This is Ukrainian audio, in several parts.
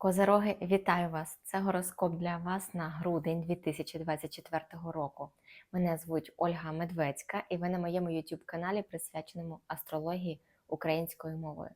Козероги, вітаю вас! Це гороскоп для вас на грудень 2024 року. Мене звуть Ольга Медведська, і ви на моєму YouTube каналі, присвяченому астрології українською мовою.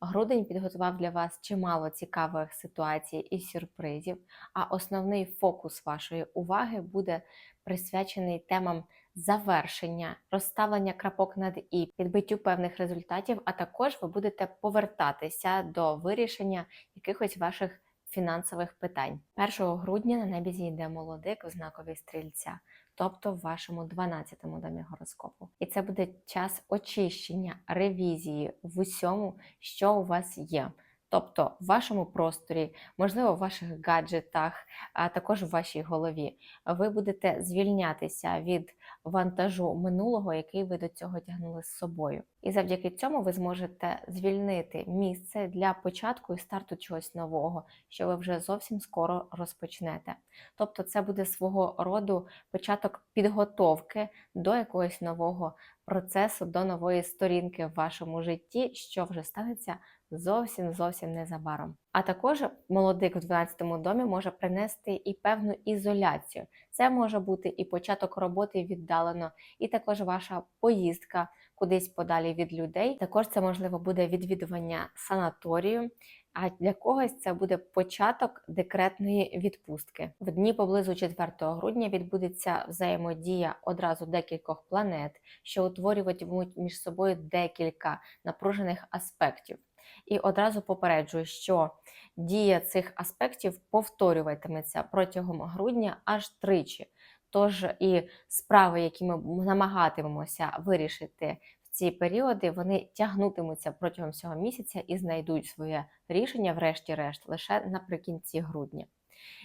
Грудень підготував для вас чимало цікавих ситуацій і сюрпризів, а основний фокус вашої уваги буде присвячений темам завершення, розставлення крапок над і, підбиттю певних результатів, а також ви будете повертатися до вирішення якихось ваших фінансових питань. 1 грудня на небі зійде молодик в знакові стрільця, тобто в вашому 12-му домі гороскопу. І це буде час очищення, ревізії в усьому, що у вас є. Тобто в вашому просторі, можливо, в ваших гаджетах, а також в вашій голові, ви будете звільнятися від вантажу минулого, який ви до цього тягнули з собою. І завдяки цьому ви зможете звільнити місце для початку і старту чогось нового, що ви вже зовсім скоро розпочнете. Тобто, це буде свого роду початок підготовки до якогось нового процесу, до нової сторінки в вашому житті, що вже станеться зовсім зовсім незабаром. А також молодик в 12-му домі може принести і певну ізоляцію. Це може бути і початок роботи віддалено, і також ваша поїздка кудись подалі від людей. Також це можливо буде відвідування санаторію. А для когось це буде початок декретної відпустки. В дні поблизу 4 грудня відбудеться взаємодія одразу декількох планет, що утворюватимуть між собою декілька напружених аспектів. І одразу попереджую, що дія цих аспектів повторюватиметься протягом грудня аж тричі. Тож і справи, які ми намагатимемося вирішити в ці періоди, вони тягнутимуться протягом цього місяця і знайдуть своє рішення, врешті-решт, лише наприкінці грудня.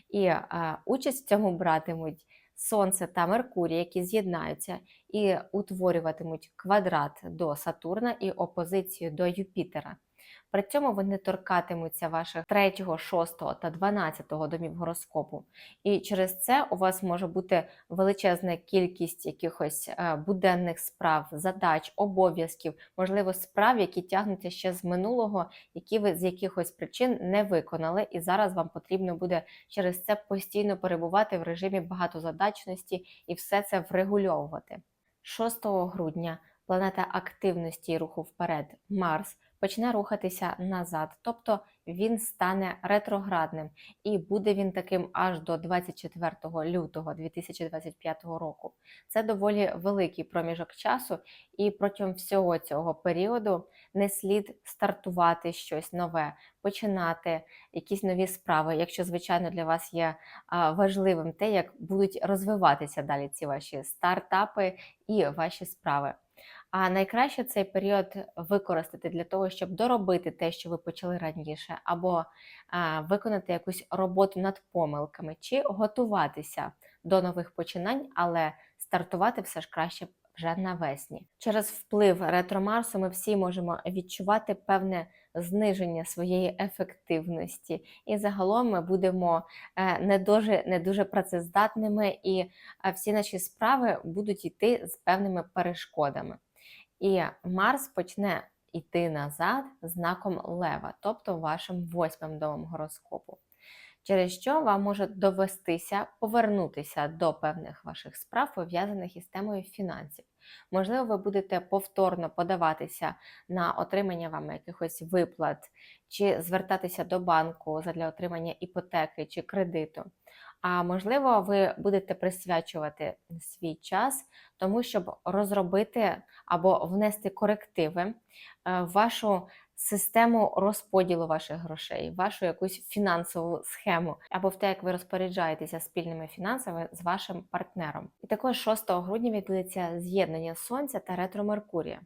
І а, участь в цьому братимуть Сонце та Меркурій, які з'єднаються і утворюватимуть квадрат до Сатурна і опозицію до Юпітера. При цьому вони торкатимуться ваших 3, 6 та 12 домів гороскопу. І через це у вас може бути величезна кількість якихось е, буденних справ, задач, обов'язків, можливо, справ, які тягнуться ще з минулого, які ви з якихось причин не виконали. І зараз вам потрібно буде через це постійно перебувати в режимі багатозадачності і все це врегульовувати. 6 грудня планета активності і руху вперед Марс почне рухатися назад, тобто він стане ретроградним і буде він таким аж до 24 лютого 2025 року. Це доволі великий проміжок часу, і протягом всього цього періоду не слід стартувати щось нове, починати якісь нові справи, якщо, звичайно, для вас є важливим те, як будуть розвиватися далі ці ваші стартапи і ваші справи. А найкраще цей період використати для того, щоб доробити те, що ви почали раніше, або а, виконати якусь роботу над помилками, чи готуватися до нових починань, але стартувати все ж краще вже навесні. Через вплив ретро-Марсу ми всі можемо відчувати певне зниження своєї ефективності, і загалом ми будемо е, не дуже не дуже працездатними, і всі наші справи будуть йти з певними перешкодами. І Марс почне йти назад знаком Лева, тобто вашим восьмим домом гороскопу. Через що вам може довестися повернутися до певних ваших справ, пов'язаних із темою фінансів. Можливо, ви будете повторно подаватися на отримання вам якихось виплат, чи звертатися до банку для отримання іпотеки чи кредиту. А можливо, ви будете присвячувати свій час тому, щоб розробити або внести корективи е, в вашу систему розподілу ваших грошей, вашу якусь фінансову схему, або в те, як ви розпоряджаєтеся спільними фінансами з вашим партнером. І також 6 грудня відбудеться з'єднання Сонця та ретро Меркурія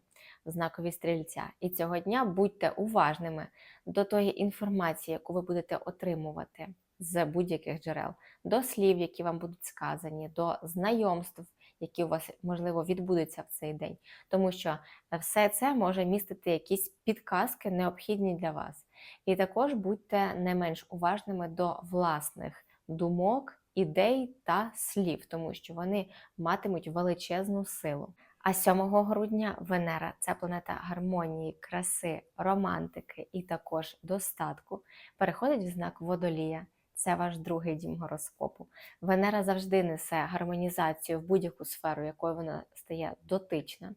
знакові стрільця. І цього дня будьте уважними до тої інформації, яку ви будете отримувати з будь-яких джерел, до слів, які вам будуть сказані, до знайомств, які у вас, можливо, відбудуться в цей день. Тому що все це може містити якісь підказки, необхідні для вас. І також будьте не менш уважними до власних думок, ідей та слів, тому що вони матимуть величезну силу. А 7 грудня Венера це планета гармонії, краси, романтики і також достатку, переходить в знак водолія. Це ваш другий дім гороскопу. Венера завжди несе гармонізацію в будь-яку сферу, якою вона стає дотична.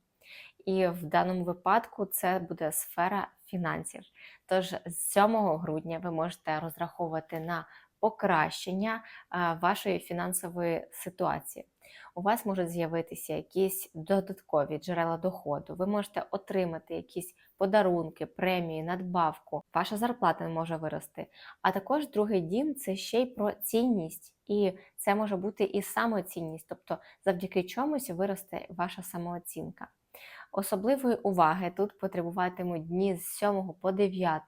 І в даному випадку це буде сфера фінансів. Тож з 7 грудня ви можете розраховувати на покращення вашої фінансової ситуації. У вас можуть з'явитися якісь додаткові джерела доходу. Ви можете отримати якісь подарунки, премії, надбавку. Ваша зарплата може вирости. А також другий дім це ще й про цінність, і це може бути і самоцінність, тобто завдяки чомусь виросте ваша самооцінка. Особливої уваги тут потребуватимуть дні з 7 по 9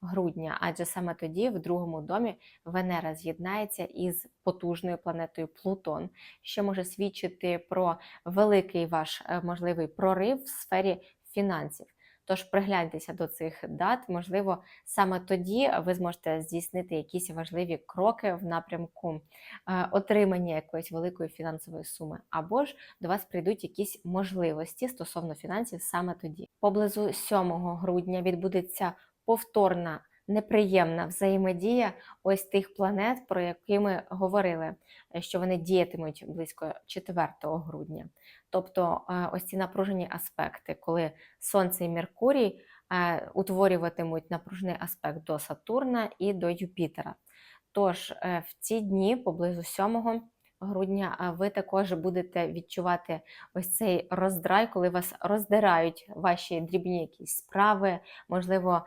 грудня, адже саме тоді, в другому домі, Венера з'єднається із потужною планетою Плутон, що може свідчити про великий ваш е, можливий прорив в сфері фінансів. Тож пригляньтеся до цих дат, можливо, саме тоді ви зможете здійснити якісь важливі кроки в напрямку е, отримання якоїсь великої фінансової суми, або ж до вас прийдуть якісь можливості стосовно фінансів саме тоді. Поблизу 7 грудня відбудеться повторна. Неприємна взаємодія ось тих планет, про які ми говорили, е, що вони діятимуть близько 4 грудня. Тобто е, ось ці напружені аспекти, коли Сонце і Меркурій е, утворюватимуть напружений аспект до Сатурна і до Юпітера. Тож в ці дні поблизу 7 грудня ви також будете відчувати ось цей роздрай, коли вас роздирають ваші дрібні якісь справи. Можливо,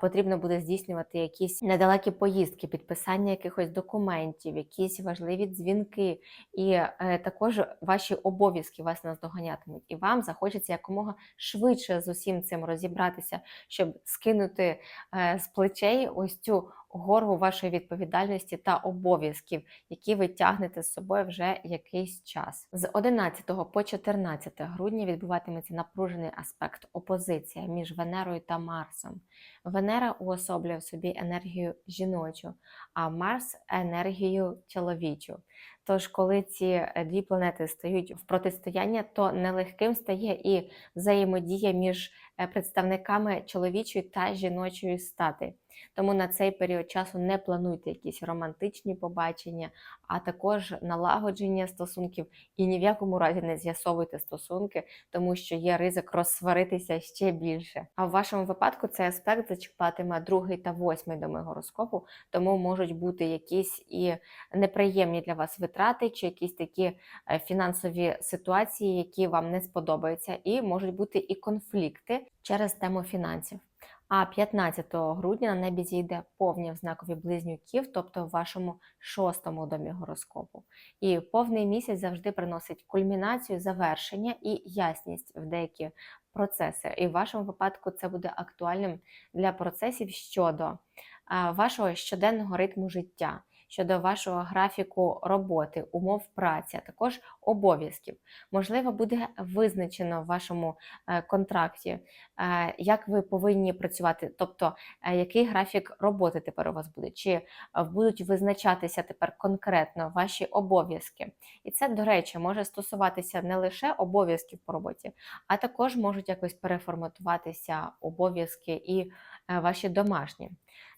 потрібно буде здійснювати якісь недалекі поїздки, підписання якихось документів, якісь важливі дзвінки, і е, також ваші обов'язки вас наздоганятимуть. І вам захочеться якомога швидше з усім цим розібратися, щоб скинути е, з плечей ось цю гору вашої відповідальності та обов'язків, які ви тягнете з собою вже якийсь час. З 11 по 14 грудня відбуватиметься напружений аспект опозиція між Венерою та Марсом. Венера уособлює в собі енергію жіночу, а Марс енергію чоловічу. Тож, коли ці е, дві планети стають в протистояння, то нелегким стає і взаємодія між представниками чоловічої та жіночої стати. Тому на цей період часу не плануйте якісь романтичні побачення, а також налагодження стосунків і ні в якому разі не з'ясовуйте стосунки, тому що є ризик розсваритися ще більше. А в вашому випадку цей аспект зачіпатиме другий та восьмий доми гороскопу, тому можуть бути якісь і неприємні для вас витрати, чи якісь такі е, фінансові ситуації, які вам не сподобаються, і можуть бути і конфлікти через тему фінансів. А 15 грудня на небі зійде повня в знакові близнюків, тобто в вашому шостому домі гороскопу. І повний місяць завжди приносить кульмінацію, завершення і ясність в деякі процеси. І в вашому випадку це буде актуальним для процесів щодо вашого щоденного ритму життя щодо вашого графіку роботи, умов праці, а також обов'язків. Можливо, буде визначено в вашому е, контракті, е, як ви повинні працювати, тобто е, який графік роботи тепер у вас буде, чи будуть визначатися тепер конкретно ваші обов'язки. І це, до речі, може стосуватися не лише обов'язків по роботі, а також можуть якось переформатуватися обов'язки і ваші домашні.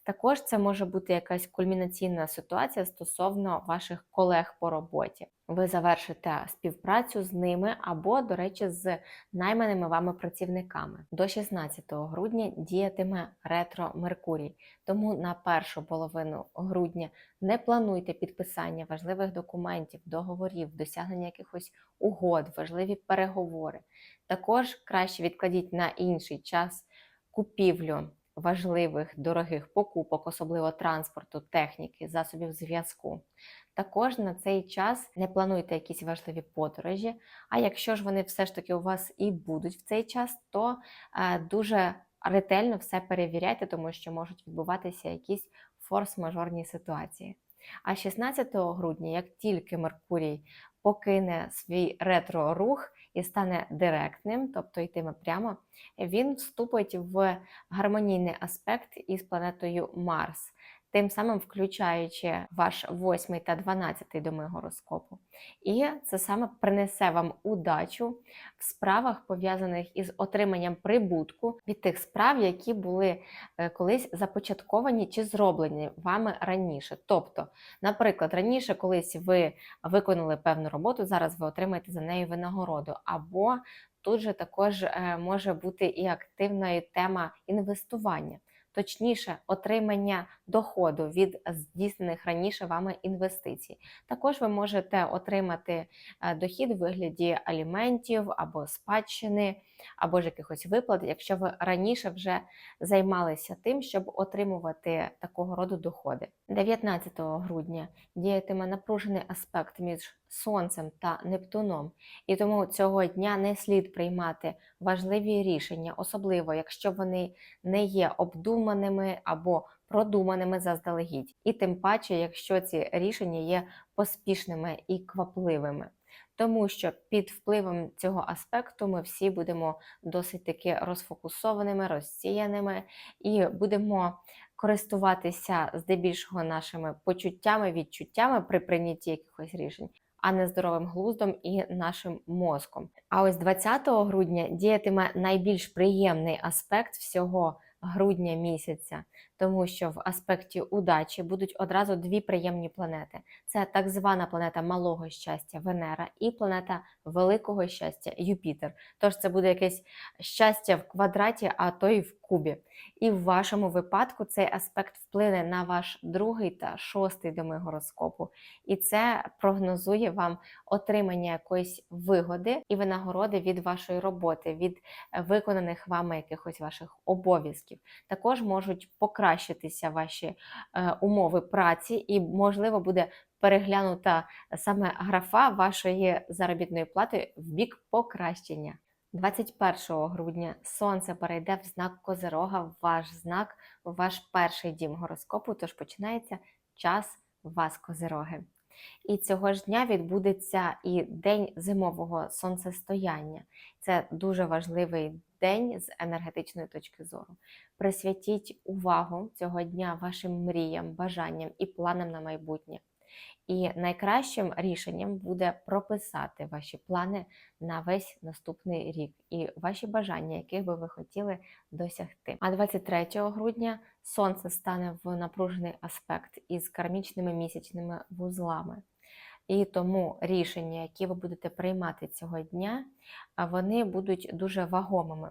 Також це може бути якась кульмінаційна ситуація стосовно ваших колег по роботі. Ви завершите співпрацю з ними або, до речі, з найманими вами працівниками. До 16 грудня діятиме ретро Меркурій, тому на першу половину грудня не плануйте підписання важливих документів, договорів, досягнення якихось угод, важливі переговори. Також краще відкладіть на інший час купівлю важливих дорогих покупок, особливо транспорту, техніки, засобів зв'язку. Також на цей час не плануйте якісь важливі подорожі. А якщо ж вони все ж таки у вас і будуть в цей час, то е, дуже ретельно все перевіряйте, тому що можуть відбуватися якісь форс-мажорні ситуації. А 16 грудня, як тільки Меркурій покине свій ретро-рух і стане директним, тобто йтиме прямо, він вступить в гармонійний аспект із планетою Марс. Тим самим включаючи ваш 8 та 12 доми гороскопу. І це саме принесе вам удачу в справах, пов'язаних із отриманням прибутку від тих справ, які були е, колись започатковані чи зроблені вами раніше. Тобто, наприклад, раніше колись ви виконали певну роботу, зараз ви отримаєте за нею винагороду, або тут же також е, може бути і активною тема інвестування. Точніше, отримання доходу від здійснених раніше вами інвестицій. Також ви можете отримати е, дохід в вигляді аліментів або спадщини, або ж якихось виплат, якщо ви раніше вже займалися тим, щоб отримувати такого роду доходи. 19 грудня діятиме напружений аспект між Сонцем та Нептуном, і тому цього дня не слід приймати важливі рішення, особливо якщо вони не є обдуманими або продуманими заздалегідь, і тим паче, якщо ці рішення є поспішними і квапливими. Тому що під впливом цього аспекту ми всі будемо досить таки розфокусованими, розсіяними і будемо користуватися здебільшого нашими почуттями, відчуттями при прийнятті якихось рішень. А не здоровим глуздом і нашим мозком. А ось 20 грудня діятиме найбільш приємний аспект всього грудня місяця, тому що в аспекті удачі будуть одразу дві приємні планети: це так звана планета малого щастя Венера і планета великого щастя Юпітер. Тож це буде якесь щастя в квадраті, а то й в кубі. І в вашому випадку цей аспект вплине на ваш другий та шостий доми гороскопу. І це прогнозує вам отримання якоїсь вигоди і винагороди від вашої роботи, від виконаних вами якихось ваших обов'язків. Також можуть покращитися ваші е, умови праці, і, можливо, буде переглянута саме графа вашої заробітної плати в бік покращення. 21 грудня сонце перейде в знак Козирога, ваш знак, ваш перший дім гороскопу, тож починається час вас Козироги. І цього ж дня відбудеться і день зимового сонцестояння. Це дуже важливий день з енергетичної точки зору. Присвятіть увагу цього дня вашим мріям, бажанням і планам на майбутнє. І найкращим рішенням буде прописати ваші плани на весь наступний рік і ваші бажання, яких би ви хотіли досягти. А 23 грудня сонце стане в напружений аспект із кармічними місячними вузлами. І тому рішення, які ви будете приймати цього дня, вони будуть дуже вагомими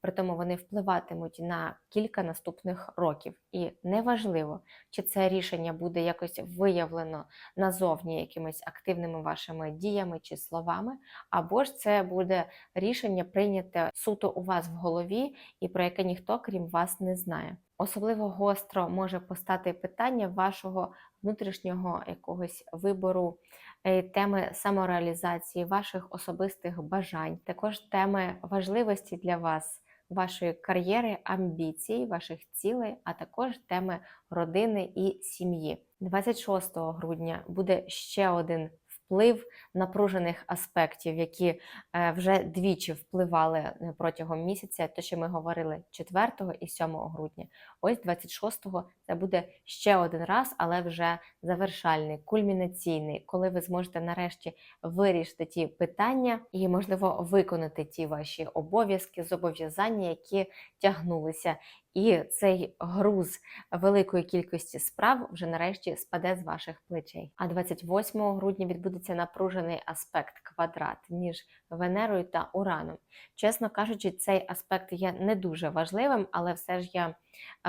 при тому вони впливатимуть на кілька наступних років. І неважливо, чи це рішення буде якось виявлено назовні якимись активними вашими діями чи словами, або ж це буде рішення прийняте суто у вас в голові і про яке ніхто крім вас не знає. Особливо гостро може постати питання вашого внутрішнього якогось вибору, е, теми самореалізації, ваших особистих бажань, також теми важливості для вас вашої кар'єри, амбіцій, ваших цілей, а також теми родини і сім'ї. 26 грудня буде ще один вплив напружених аспектів, які е, вже двічі впливали е, протягом місяця, то що ми говорили 4 і 7 грудня. Ось 26-го це буде ще один раз, але вже завершальний, кульмінаційний, коли ви зможете нарешті вирішити ті питання і, можливо, виконати ті ваші обов'язки, зобов'язання, які тягнулися. І цей груз великої кількості справ вже нарешті спаде з ваших плечей. А 28 грудня відбудеться напружений аспект квадрат між Венерою та Ураном. Чесно кажучи, цей аспект є не дуже важливим, але все ж я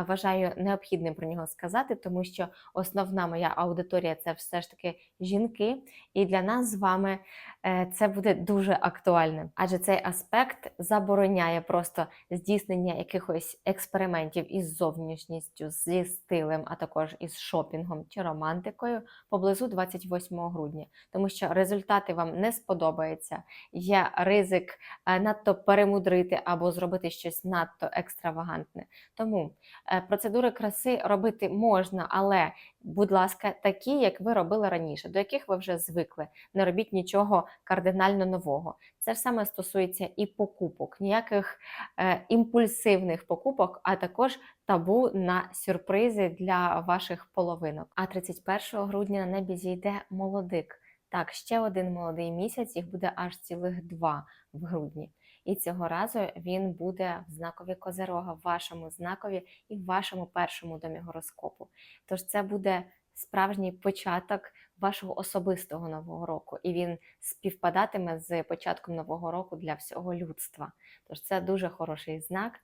вважаю необхідним про нього сказати, тому що основна моя аудиторія це все ж таки жінки, і для нас з вами е, це буде дуже актуальним, адже цей аспект забороняє просто здійснення якихось експериментів із зовнішністю, зі стилем, а також із шопінгом чи романтикою поблизу 28 грудня, тому що результати вам не сподобаються. Є ризик е, надто перемудрити або зробити щось надто екстравагантне. Тому Процедури краси робити можна, але, будь ласка, такі, як ви робили раніше, до яких ви вже звикли. Не робіть нічого кардинально нового. Це ж саме стосується і покупок, ніяких е, імпульсивних покупок, а також табу на сюрпризи для ваших половинок. А 31 грудня на небі зійде молодик. Так, ще один молодий місяць, їх буде аж цілих два в грудні. І цього разу він буде в знакові Козерога, в вашому знакові і в вашому першому домі гороскопу. Тож це буде справжній початок вашого особистого нового року, і він співпадатиме з початком нового року для всього людства. Тож це дуже хороший знак.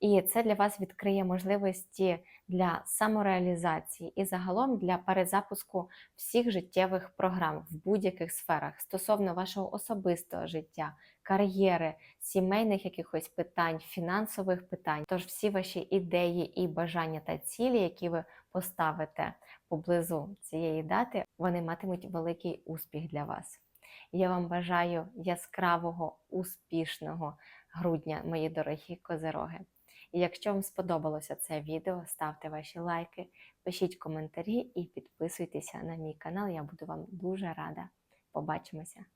І це для вас відкриє можливості для самореалізації і загалом для перезапуску всіх життєвих програм в будь-яких сферах стосовно вашого особистого життя, кар'єри, сімейних якихось питань, фінансових питань. Тож всі ваші ідеї і бажання та цілі, які ви поставите поблизу цієї дати, вони матимуть великий успіх для вас. Я вам бажаю яскравого, успішного грудня, мої дорогі козероги. І якщо вам сподобалося це відео, ставте ваші лайки, пишіть коментарі і підписуйтеся на мій канал. Я буду вам дуже рада. Побачимося!